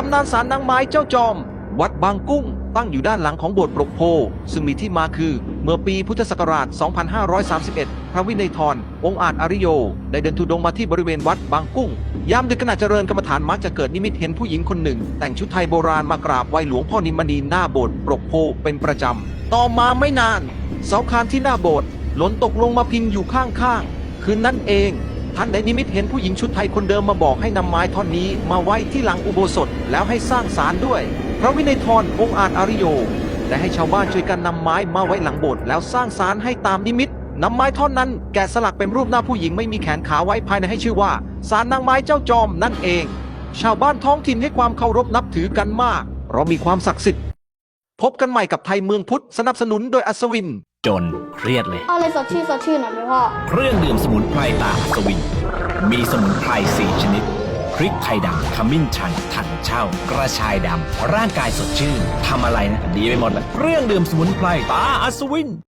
ตำนานสารนางไม้เจ้าจอม วัดบางกุ้ง ตั้งอยู่ด้านหลังของโบสถ์ปรกโพ ซึ่งมีที่มาคือ เมื่อปีพุทธศักราช 2531 พระวินัยทรองค์อาจอริโย ได้เดินทุดงมาที่บริเวณวัดบางกุ้ง ยามดึกขณะเจริญกรรมฐานมักจะเกิดนิมิตเห็นผู้หญิงคนหนึ่ง แต่งชุดไทยโบราณมากราบไหว้หลวงพ่อนิมมณีหน้าโบสถ์ปรกโพเป็นประจำ ต่อมาไม่นานเสาคานที่หน้าโบสถ์หล่นตกลงมาพิงอยู่ข้างๆคืนนั้นเอง ท่านได้นิมิตเห็นผู้หญิงชุดไทยคนเดิมมาบอกให้นำไม้ท่อนนี้มาไว้ที่หลังอุโบสถแล้วให้สร้างศาลด้วย พระวินัยทรองค์อาจอาริโยได้ให้ชาวบ้านช่วยกันนำไม้มาไว้หลังโบสถ์แล้วสร้างศาลให้ตามนิมิตนำไม้ท่อนนั้นแกะสลักเป็นรูปหน้าผู้หญิงไม่มีแขนขาไว้ภายในให้ชื่อว่าศาลนางไม้เจ้าจอมนั่นเอง ชาวบ้านท้องถิ่นให้ความเคารพนับถือกันมากเพราะมีความศักดิ์สิทธิ์พบกันใหม่กับไทยเมืองพุทธสนับสนุนโดยอัศวิน จนเครียดเลย เอาอะไรสดชื่นสดชื่นหน่อยไหมพ่อ เครื่องดื่มสมุนไพรตาอัศวิน มีสมุนไพรสี่ชนิด พริกไทยดำขมิ้นชันถังเช่า กระชายดำร่างกายสดชื่นทำอะไรนะ ดีไปหมดเลยเครื่องดื่มสมุนไพรตาอัศวิน